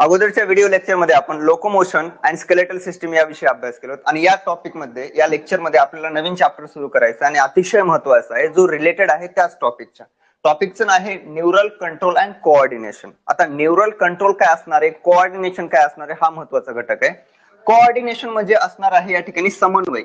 अगोदरच्या व्हिडिओ लेक्चरमध्ये आपण लोकोमोशन अँड स्केलेटल सिस्टीम याविषयी अभ्यास केलो आणि या टॉपिकमध्ये या लेक्चरमध्ये आपल्याला नवीन चॅप्टर सुरू करायचा आणि अतिशय महत्त्वाचा आहे जो रिलेटेड आहे त्याच टॉपिकच्या टॉपिकचं नाव आहे न्यूरल कंट्रोल अँड कोऑर्डिनेशन आता न्यूरल कंट्रोल काय असणार आहे? कोऑर्डिनेशन काय असणार आहे? हा महत्त्वाचा घटक आहे. कोऑर्डिनेशन म्हणजे असणार आहे या ठिकाणी समन्वय.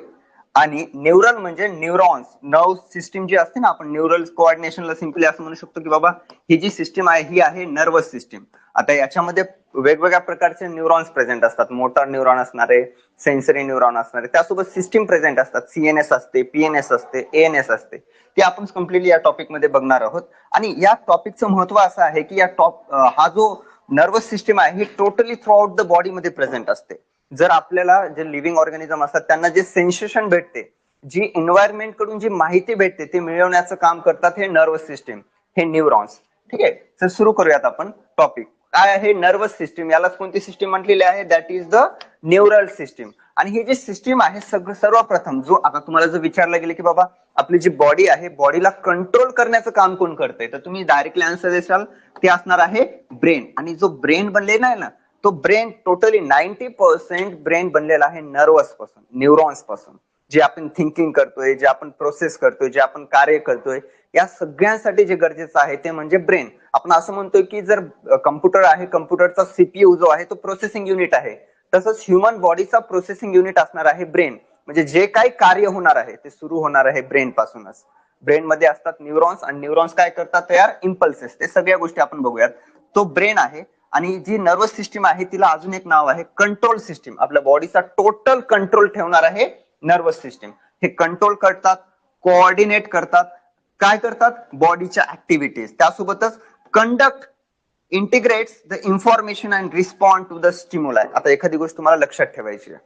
आणि न्यूरल म्हणजे न्यूरॉन्स नर्व सिस्टीम जी असते ना आपण न्यूरल कोऑर्डिनेशनला सिम्पली असं म्हणू शकतो की बाबा ही जी सिस्टीम आहे ही आहे नर्वस सिस्टीम आता याच्यामध्ये वेगवेगळ्या प्रकारचे न्यूरॉन्स प्रेझेंट असतात. मोटर न्यूरॉन असणारे सेन्सरी न्यूरॉन असणारे त्यासोबत सिस्टीम प्रेझेंट असतात. सीएनएस असते पीएनएस असते एएनएस असते. ते आपण कम्प्लिटली या टॉपिकमध्ये बघणार आहोत. आणि या टॉपिकचं महत्त्व असं आहे की या टॉप हा जो नर्वस सिस्टीम आहे ही टोटली थ्रूआउट द बॉडी मध्ये प्रेझेंट असते. जर आपल्याला जे लिव्हिंग ऑर्गॅनिझम असतात त्यांना जे सेन्सेशन भेटते जी एन्व्हायरमेंटकडून जी माहिती भेटते ते मिळवण्याचं काम करतात हे नर्वस सिस्टीम हे न्यूरॉन्स ठीक? आहे तर सुरू करूयात आपण टॉपिक काय आहे नर्वस सिस्टीम यालाच कोणती सिस्टीम म्हटलेली आहे? That is the neural system आणि ही जी सिस्टीम आहे सगळं सर्वप्रथम जो आता तुम्हाला जर विचारलं गेलं की बाबा आपली जी बॉडी आहे बॉडीला कंट्रोल करण्याचं काम कोण करतंय? तर तुम्ही डायरेक्टली आन्सर देशाल ते असणार आहे ब्रेन आणि जो ब्रेन बनलेला आहे ना तो brain totally ninety percent brain बनलेला आहे नर्वसपासून न्यूरॉन्सपासून जे आपण थिंकिंग करतोय जे आपण प्रोसेस करतोय जे आपण कार्य करतोय या सगळ्यांसाठी जे गरजेचं आहे ते म्हणजे ब्रेन आपण असं म्हणतोय की जर कम्प्युटर आहे कम्प्युटरचा सीपीयू जो आहे तो प्रोसेसिंग युनिट आहे. तसंच ह्युमन बॉडीचा प्रोसेसिंग युनिट असणार आहे ब्रेन म्हणजे जे काही कार्य होणार आहे ते सुरू होणार आहे ब्रेन पासूनच. ब्रेन मध्ये असतात न्यूरॉन्स आणि न्यूरॉन्स काय करतात तयार इम्पल्सेस ते सगळ्या गोष्टी आपण बघूयात. तो ब्रेन आहे आणि जी नर्वस सिस्टीम आहे तिला अजून एक नाव आहे कंट्रोल सिस्टीम आपल्या बॉडीचा टोटल कंट्रोल ठेवणार आहे नर्वस सिस्टीम हे कंट्रोल करतात कोऑर्डिनेट करतात. काय करतात? बॉडीच्या ऍक्टिव्हिटीज त्यासोबतच conduct integrates the information and respond to the stimuli आता एखादी गोष्ट तुम्हाला लक्षात ठेवायची आहे.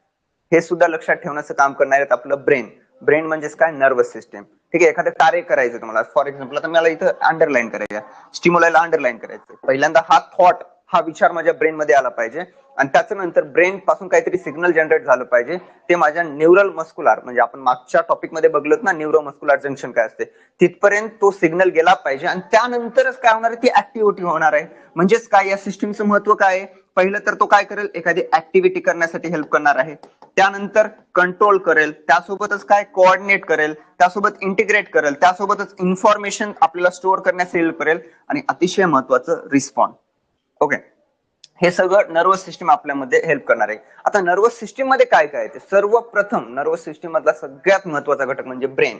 हे सुद्धा लक्षात ठेवण्याचं काम करणार आहेत आपलं ब्रेन ब्रेन म्हणजेच काय? नर्वस सिस्टम ठीक आहे एखादं कार्य करायचं तुम्हाला. फॉर एक्झाम्पल आता मला इथं अंडरलाईन करायचं स्टिम्युलायला अंडरलाईन करायचं पहिल्यांदा हा थॉट हा विचार माझ्या ब्रेन मध्ये आला पाहिजे. आणि त्याच्यानंतर ब्रेन पासून काहीतरी सिग्नल जनरेट झालं पाहिजे. ते माझ्या न्यूरल मस्कुलार म्हणजे आपण मागच्या टॉपिकमध्ये बघलोत ना न्यूरो मस्कुलार जंक्शन काय असते. तिथपर्यंत तो सिग्नल गेला पाहिजे. आणि त्यानंतरच काय होणार आहे? ती ऍक्टिव्हिटी होणार आहे. म्हणजेच काय या सिस्टीमचं महत्त्व काय आहे? पहिलं तर तो काय करेल? एखादी ऍक्टिव्हिटी करण्यासाठी हेल्प करणार आहे. त्यानंतर कंट्रोल करेल. त्यासोबतच काय? कोऑर्डिनेट करेल. त्यासोबत इंटिग्रेट करेल. त्यासोबतच इन्फॉर्मेशन आपल्याला स्टोअर करण्यास हेल्प करेल. आणि अतिशय महत्वाचं रिस्पॉन्ड ओके हे सगळं नर्वस सिस्टीम आपल्यामध्ये हेल्प करणार आहे. आता नर्वस सिस्टीममध्ये काय काय ते? सर्वप्रथम नर्वस सिस्टीम मधला सगळ्यात महत्त्वाचा घटक म्हणजे ब्रेन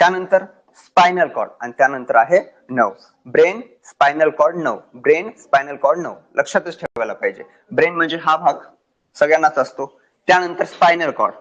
त्यानंतर स्पायनल कॉर्ड आणि त्यानंतर आहे nerve. Brain spinal cord nerve. Brain spinal cord nerve. लक्षातच ठेवायला पाहिजे. ब्रेन म्हणजे हा भाग सगळ्यांनाच असतो. त्यानंतर स्पायनल कॉर्ड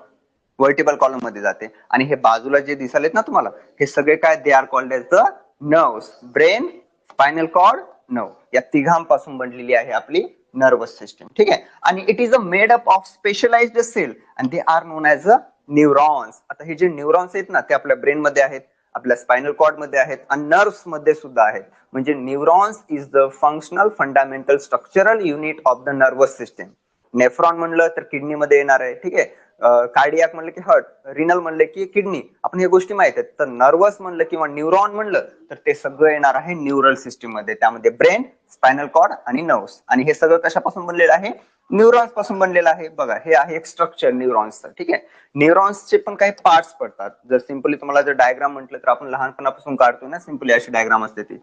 वर्टिबल कॉलममध्ये जाते. आणि हे बाजूला जे दिसालेत ना तुम्हाला हे सगळे काय? They are called as the nerves brain spinal cord nerve या तिघांपासून बनलेली आहे आपली नर्वस सिस्टम ठीक आहे? आणि it is a made up of specialised cell and they are known as a neurons आता हे जे न्यूरॉन्स आहेत ना ते आपल्या ब्रेन मध्ये आहेत आपल्या स्पायनल कॉर्डमध्ये आहेत आणि नर्व्समध्ये सुद्धा आहेत. म्हणजे neurons is the functional fundamental structural unit of the nervous system nephron म्हणलं तर किडनीमध्ये येणार आहे. ठीक आहे? कार्डियाक म्हणलं की हर्ट रिनल म्हणलं की किडनी आपण हे गोष्टी माहीत आहेत. तर नर्वस म्हणलं किंवा न्यूरॉन म्हणलं तर ते सगळं येणार आहे न्यूरल सिस्टीममध्ये. त्यामध्ये ब्रेन स्पायनल कॉर्ड आणि नर्व्स आणि हे सगळं कशापासून बनलेलं आहे? न्यूरॉन्सपासून बनलेलं आहे. बघा हे आहे एक स्ट्रक्चर न्यूरॉन्सचं ठीक आहे? न्यूरॉन्सचे पण काही पार्ट्स पडतात. जर सिम्पली तुम्हाला जर डायग्राम म्हटलं तर आपण लहानपणापासून काढतो ना सिम्पली अशी डायग्राम असते ती.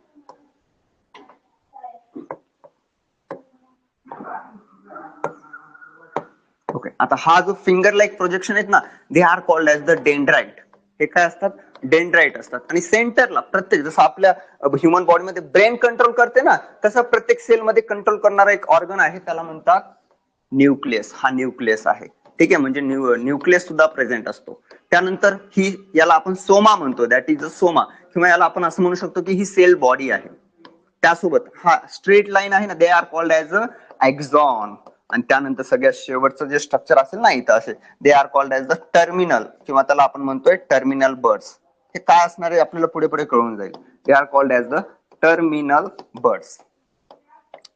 ओके आता हा जो फिंगर लाईक प्रोजेक्शन आहेत ना they are called as the dendrite हे काय असतात? डेंड्राईट असतात. आणि सेंटरला प्रत्येक जसं आपल्या ह्युमन बॉडीमध्ये ब्रेन कंट्रोल करते ना तसं प्रत्येक सेलमध्ये कंट्रोल करणारा एक ऑर्गन आहे त्याला म्हणतात न्यूक्लियस हा न्यूक्लियस आहे. ठीक आहे? म्हणजे न्यूक्लियस सुद्धा प्रेझेंट असतो. त्यानंतर ही याला आपण सोमा म्हणतो. दॅट इज अ सोमा किंवा याला आपण असं म्हणू शकतो की ही सेल बॉडी आहे. त्यासोबत हा स्ट्रेट लाईन आहे ना they are called as a axon आणि त्यानंतर सगळ्यात शेवटचं जे स्ट्रक्चर असेल ना इथं असे they are called as the terminal किंवा त्याला आपण म्हणतोय टर्मिनल बर्ड्स हे काय असणार आहे आपल्याला पुढे पुढे कळून जाईल. They are called as the terminal birds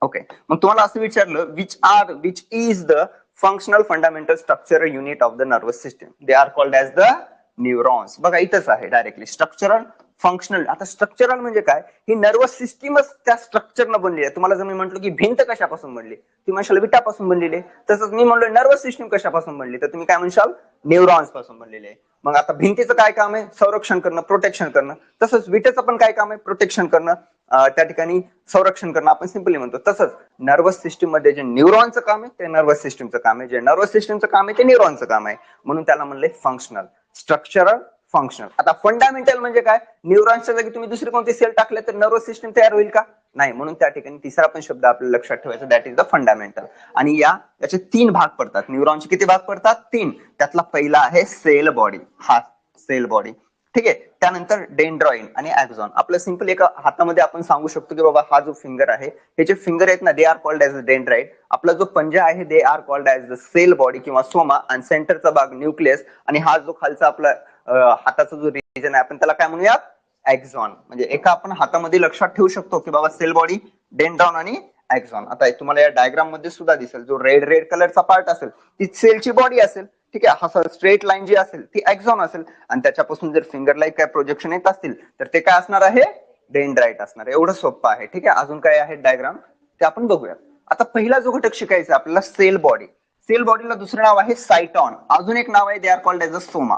okay मग तुम्हाला असं विचारलं which are which is the functional fundamental structural unit of the nervous system they are called as the neurons बघा इथंच आहे डायरेक्टली स्ट्रक्चरल फंक्शनल आता स्ट्रक्चरल म्हणजे काय? ही नर्वस सिस्टीमच त्या स्ट्रक्चरनं बनली आहे. तुम्हाला जर मी म्हटलं की भिंत कशापासून बनली? तुम्ही म्हणशाल विटापासून बनलेली आहे. तसंच मी म्हणलो नर्वस सिस्टीम कशापासून बनली? तर तुम्ही काय म्हणशाल न्यूरॉन्सपासून बनलेले आहे. मग आता भिंतीचं काय काम आहे? संरक्षण करणं प्रोटेक्शन करणं. तसंच विटेचं पण काय काम आहे? प्रोटेक्शन करणं. त्या ठिकाणी संरक्षण करणं. आपण सिंपली म्हणतो. तसंच नर्वस सिस्टीममध्ये जे न्यूरॉनचं काम आहे ते नर्वस सिस्टीमचं काम आहे. जे नर्वस सिस्टीमचं काम आहे ते न्यूरॉनचं काम आहे. म्हणून त्याला म्हणले फंक्शनल स्ट्रक्चरल फंक्शनल आता फंडामेंटल म्हणजे काय? न्यूरॉन्सच्या जागी तुम्ही दुसरी कोणती सेल टाकले तर नर्वस सिस्टम तयार होईल का? नाही म्हणून त्या ठिकाणी तिसरा पण शब्द आपल्याला लक्षात ठेवायचा दॅट इज द फंडामेंटल आणि या याचे तीन भाग पडतात. न्यूरॉनचे किती भाग पडतात? तीन. त्यातला पहिला आहे सेल बॉडी हा सेल बॉडी ठीक आहे? त्यानंतर डेंड्रॉइन आणि ऍक्झॉन आपलं सिंपल एका हातामध्ये आपण सांगू शकतो की बाबा हा जो फिंगर आहे हे जे फिंगर आहेत ना they are called as dendrite आपला जो पंजा आहे they are called as the cell body किंवा सोमा आणि सेंटरचा भाग न्यूक्लियस आणि हा जो खालचा आपला हाताचा जो रिजन आहे आपण त्याला काय म्हणूयात? ऍक्झॉन म्हणजे एका आपण हातामध्ये लक्षात ठेवू शकतो की बाबा सेल बॉडी डेंड्रॉन आणि ऍक्झॉन आता तुम्हाला या डायग्राममध्ये सुद्धा दिसेल. जो रेड रेड कलरचा पार्ट असेल ती सेलची बॉडी असेल ठीक आहे? हा स्ट्रेट लाईन जी असेल ती ऍक्झॉन असेल. आणि त्याच्यापासून जर फिंगर लाईक काय प्रोजेक्शन येत असतील तर ते काय असणार आहे? डेंड्राईट असणार. आहे एवढं सोपं आहे ठीक आहे? अजून काय आहे डायग्राम ते आपण बघूया आता पहिला जो घटक शिकायचा आपल्याला सेल बॉडी सेल बॉडीला दुसरं नाव आहे सायटॉन अजून एक नाव आहे they are called as a soma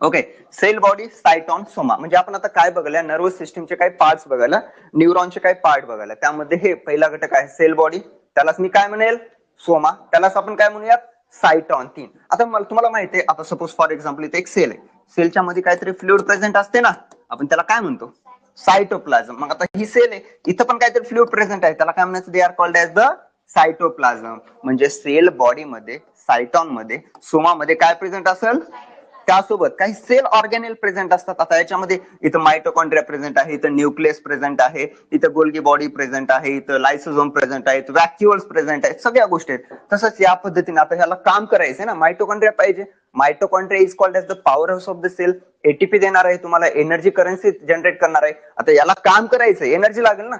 okay cell body cyton soma म्हणजे आपण आता काय बघायला नर्वस सिस्टीमचे काही पार्ट्स बघायला न्यूरॉनचे काही पार्ट बघायला. त्यामध्ये हे पहिला घटक आहे सेल बॉडी त्यालाच मी काय म्हणेल? सोमा त्यालाच आपण काय म्हणूयात? सायटॉन तीन. आता मला तुम्हाला माहिती आहे आता सपोज फॉर एक्झाम्पल इथे एक सेल आहे. सेलच्या मध्ये काहीतरी फ्लुइड प्रेझेंट असते ना आपण त्याला काय म्हणतो? सायटोप्लाझम मग आता ही सेल आहे इथं पण काहीतरी फ्लुइड प्रेझेंट आहे. त्याला काय म्हणायचं? They are called as the cytoplasm म्हणजे सेल बॉडीमध्ये सायटॉनमध्ये सोमामध्ये काय प्रेझेंट असेल? त्यासोबत काही सेल ऑर्गॅनेल प्रेझेंट असतात. आता याच्यामध्ये इथं मायटोकॉन्ड्रिया प्रेझेंट आहे इथं न्यूक्लियस प्रेझेंट आहे इथं गोल्गी बॉडी प्रेझेंट आहे इथं लायसोझोम प्रेझेंट आहेत व्हॅक्युअल्स प्रेझेंट आहेत सगळ्या गोष्टी आहेत. तसंच या पद्धतीने आता ह्याला काम करायचंय ना मायटोकॉन्ड्रिया पाहिजे. Mitochondria is called as the power house of the cell ATP देणार आहे तुम्हाला एनर्जी करन्सी जनरेट करणार आहे. आता याला काम करायचंय एनर्जी लागेल ना.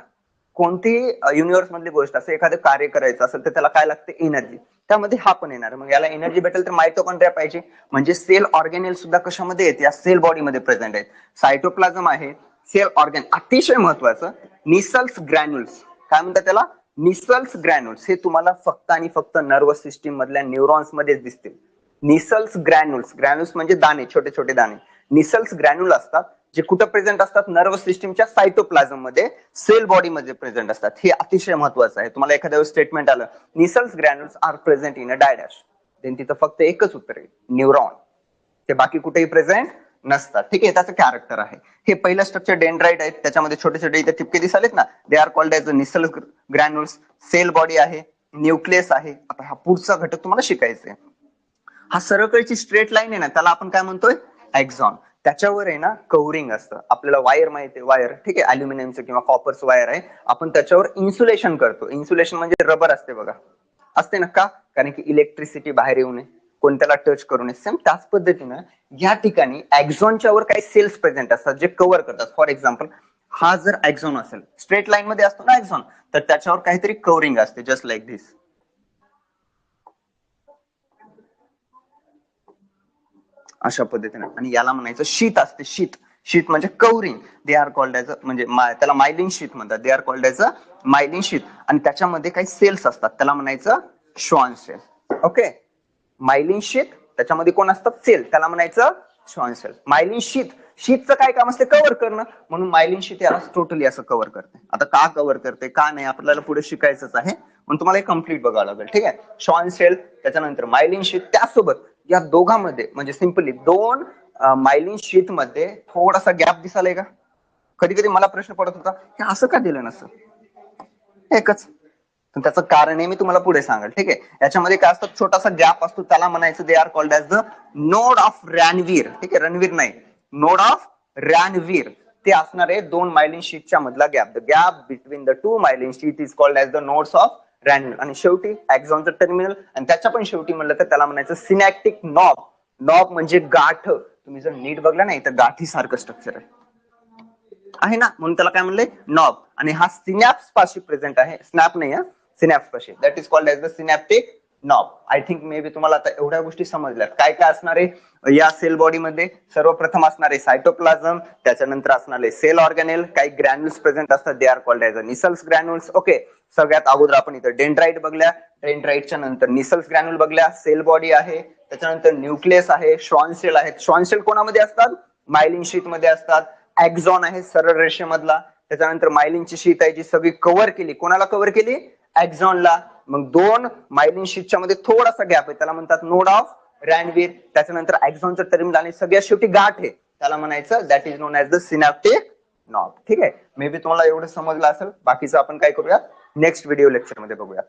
कोणतीही युनिव्हर्स मधली गोष्ट असं एखादं कार्य करायचं असेल तर त्याला काय लागते? एनर्जी त्यामध्ये हा पण येणार. मग याला एनर्जी भेटेल तर मायटोकॉन्ड्रिया पाहिजे. म्हणजे सेल ऑर्गेनेल सुद्धा कशामध्ये येते या सेल बॉडीमध्ये प्रेझेंट आहेत. सायटोप्लाझम आहे. सेल ऑर्गॅन अतिशय महत्वाचं. निसल्स ग्रॅन्युल्स काय म्हणतात त्याला? निसल्स ग्रॅन्युल्स हे तुम्हाला फक्त आणि फक्त नर्वस सिस्टीम मधल्या न्यूरॉन्स मध्येच दिसतील. निसल्स ग्रॅन्युल्स ग्रॅन्युल्स म्हणजे दाणे छोटे छोटे दाणे. निसल्स ग्रॅन्युल असतात. जे कुठं प्रेझेंट असतात नर्वस सिस्टीमच्या सायटोप्लाझममध्ये सेल बॉडी मध्ये प्रेझेंट असतात. हे अतिशय महत्वाचं आहे. तुम्हाला एखाद्या स्टेटमेंट आलं Nissl's granules are present in a diadash then तिथं फक्त एकच उत्तर आहे न्यूरॉन ते बाकी कुठेही प्रेझेंट नसतात. ठीक आहे त्याचं कॅरेक्टर आहे. हे पहिलं स्ट्रक्चर डेंड्राइट आहेत. त्याच्यामध्ये छोटे छोटे इथे चिपके दिसालेत ना they are called as Nissl granules cell body आहे न्यूक्लियस आहे. आता हा पुढचा घटक तुम्हाला शिकायचा आहे. हा सरळकडची स्ट्रेट लाईन आहे ना त्याला आपण काय म्हणतोय? एक्झॉन त्याच्यावर आहे ना कव्हरिंग असतं. आपल्याला वायर माहिती आहे वायर ठीक आहे? अल्युमिनियमचं किंवा कॉपरच वायर आहे. आपण त्याच्यावर इन्सुलेशन करतो. इन्सुलेशन म्हणजे रबर असते बघा. असते ना का? कारण की इलेक्ट्रिसिटी बाहेर येऊ नये. कोणत्याला टच करू नये. सेम त्याच पद्धतीनं या ठिकाणी एक्झॉनच्या वर काही सेल्स प्रेझेंट असतात जे कव्हर करतात. फॉर एक्झाम्पल हा जर ऍक्झॉन असेल स्ट्रेट लाईन मध्ये असतो ना ऍक्झॉन तर त्याच्यावर काहीतरी कव्हरिंग असते जस्ट लाईक दिस अशा पद्धतीने. आणि याला म्हणायचं शीत असते शीत. शीत म्हणजे covering. They are called as म्हणजे त्याला मायलिन शीत म्हणतात. They are called as a myelin sheath. आणि त्याच्यामध्ये काही सेल्स असतात. त्याला म्हणायचं श्वान सेल ओके मायलिन शीत त्याच्यामध्ये कोण असतात सेल त्याला म्हणायचं श्वान सेल मायलिन शीत. शीतचं काय काम असते? कव्हर करणं. म्हणून मायलिन शीत याला टोटली असं कव्हर करते. आता का कव्हर करते? का नाही? आपल्याला पुढे शिकायचंच आहे. म्हणून तुम्हाला कंप्लीट बघावं लागेल. ठीक आहे? श्वान सेल त्याच्यानंतर मायलिन शीत. त्यासोबत या दोघांमध्ये म्हणजे सिम्पली दोन मायलिन शीटमध्ये थोडासा गॅप दिसालाय का? कधी कधी मला प्रश्न पडत होता हे असं का दिलं नसतं? एकच. त्याचं कारण आहे मी तुम्हाला पुढे सांगेल ठीक आहे? याच्यामध्ये काय असतं छोटासा गॅप असतो त्याला म्हणायचं they are called as the node of Ranvier ठीक आहे? रणवीर नाही. नोड ऑफ रॅनवीर ते असणार आहे दोन मायलिन शीटच्या मधला gap the gap between the two myelin sheet is called as the nodes of Ranule आणि शेवटी ऍक्झॉनचं टर्मिनल आणि त्याच्या पण शेवटी म्हणलं तर त्याला म्हणायचं सिनॅक्टिक नॉब नॉब म्हणजे गाठ. तुम्ही जर नीट बघलं नाही तर गाठी सारखं स्ट्रक्चर आहे. आहे ना? म्हणून त्याला काय म्हणलंय नॉब आणि हा सिनॅप्स पाशी प्रेझेंट आहे. स्नॅप नाही हा? सिनॅप्स पाशी. That is called as the synaptic knob I think may be तुम्हाला आता एवढ्या गोष्टी समजल्यात. काय काय असणार आहे या सेल बॉडीमध्ये सर्वप्रथम असणार आहे सायटोप्लाझम त्याच्यानंतर असणार आहे सेल ऑर्गॅनेल काही ग्रॅन्युल्स प्रेझेंट असतात they are called as a Nissl's granules okay सगळ्यात अगोदर आपण इथं डेंड्राईट बघल्या. डेंड्राईटच्या नंतर निसल्स ग्रॅन्युल बघल्या सेल बॉडी आहे. त्याच्यानंतर न्यूक्लियस आहे श्रॉन सेल आहेत. श्रॉन सेल कोणामध्ये असतात? मायलिन शीत मध्ये असतात. ऍक्झॉन आहे सरळ रेषेमधला. त्याच्यानंतर मायलिनची शीट आहे जी सगळी कव्हर केली. कोणाला कव्हर केली? ऍक्झॉनला मग दोन मायलिन शीटच्या मध्ये थोडासा गॅप आहे. त्याला म्हणतात नोड ऑफ रॅनवीर त्याच्यानंतर ऍक्झॉनचं टर्मिनल आणि सगळ्यात शेवटी गाठ आहे. त्याला म्हणायचं that is known as the synaptic knob ठीक आहे? मे बी तुम्हाला एवढं समजलं असेल. बाकीचं आपण काय करूया? नेक्स्ट व्हिडिओ लेक्चरमध्ये बघूया.